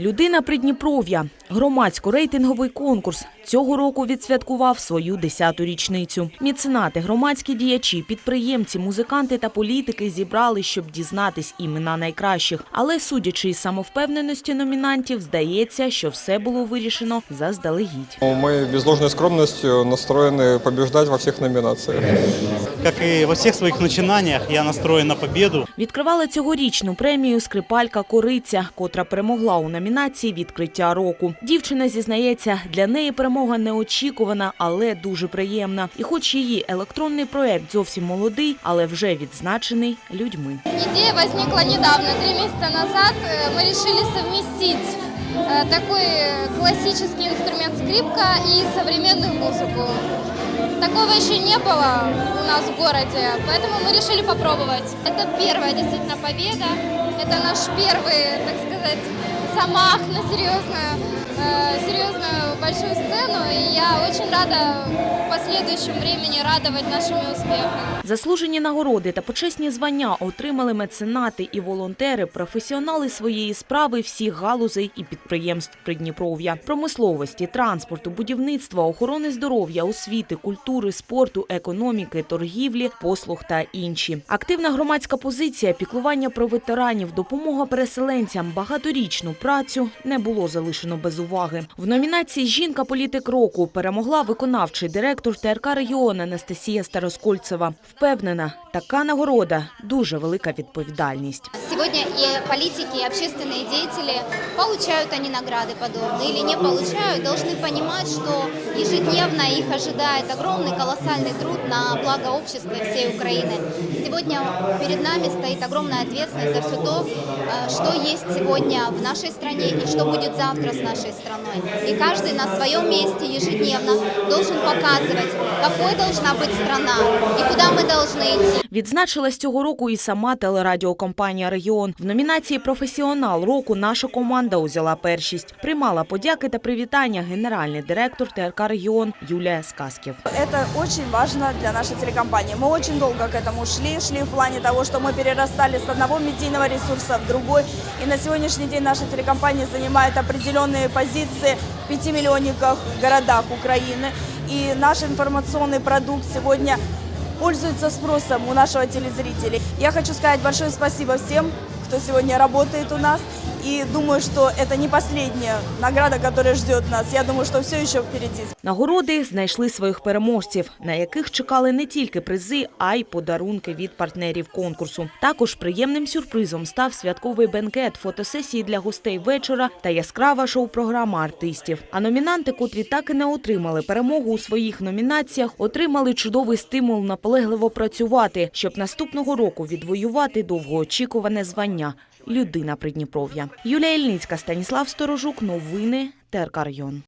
Людина Придніпров'я. Громадсько-рейтинговий конкурс цього року відсвяткував свою 10-ту річницю. Міценати, громадські діячі, підприємці, музиканти та політики зібрали, щоб дізнатись імена найкращих. Але судячи із самовпевненості номінантів, здається, що все було вирішено заздалегідь. Мы без ложной скромности настроены побеждать во всех номинациях Как и во всех своих начинаниях, я настроен на победу. Відкривала цьогорічну премію скрипалька Кориця, котра перемогла у номінації Відкриття року. Дівчина зізнається, для неї перемога неочікувана, але дуже приємна. І хоч її електронний проект зовсім молодий, але вже відзначений людьми. Идея возникла недавно, три месяца назад. Э, Мы решили совместить э, такой классический инструмент скрипка и современную музыку. Такого еще не было у нас в городе, поэтому мы решили попробовать. Это первая действительно победа, это наш первый, так сказать, замах на серьезную, э, серьезную большую сцену, и я очень рада в последующем времени радовать нашими успехами. Заслужені нагороди та почесні звання отримали меценати і волонтери, професіонали своєї справи всіх галузей і підприємств Придніпров'я, промисловості, транспорту, будівництва, охорони здоров'я, освіти, культури, спорту, економіки, торгівлі, послуг та інші. Активна громадська позиція, піклування про ветеранів, допомога переселенцям, багаторічну працю не було залишено без уваги. В номінації Жінка політик року перемогла виконавчий директор ТРК регіону Анастасія Староскольцева. Впевнена, така нагорода дуже велика відповідальність Сегодня и политики, и общественные деятели, получают они награды подобные или не получают, должны понимать, что ежедневно их ожидает огромный колоссальный труд на благо общества и всей Украины. Сегодня перед нами стоит огромная ответственность за все то, э, что есть сегодня в нашей стране и что будет завтра с нашей страной. И каждый на своем месте ежедневно должен показывать, какой должна быть страна и куда мы должны идти. Відзначилась цього року і сама телерадіокомпанія Регіон. В номінації Професіонал року наша команда узяла першість. Приймала подяки та привітання генеральний директор ТРК Регіон Юлія Сказків. Это очень важно для нашей телекомпании. Мы очень долго к этому шли, шли в плане того, что мы перерастали с одного медийного ресурса в другой. И на сегодняшний день наша телекомпания занимает определенные позиции в пятимиллионниках городах Украины. И наш информационный продукт сегодня пользуется спросом у нашего телезрителей. Я хочу сказать большое спасибо всем, кто сегодня работает у нас. И думаю, что это не последняя награда, которая ждет нас. Я думаю, что все еще впереди. Нагороди знайшли своїх переможців, на яких чекали не тільки призи, а й подарунки від партнерів конкурсу. Також приємним сюрпризом став святковий бенкет, фотосесії для гостей вечора та яскрава шоу-програма артистів. А номінанти, котрі так і не отримали перемогу у своїх номінаціях, отримали чудовий стимул наполегливо працювати, щоб наступного року відвоювати довгоочікуване звання Людина Придніпров'я. Юлія Ільницька, Станіслав Сторожук. Новини ТРК Район.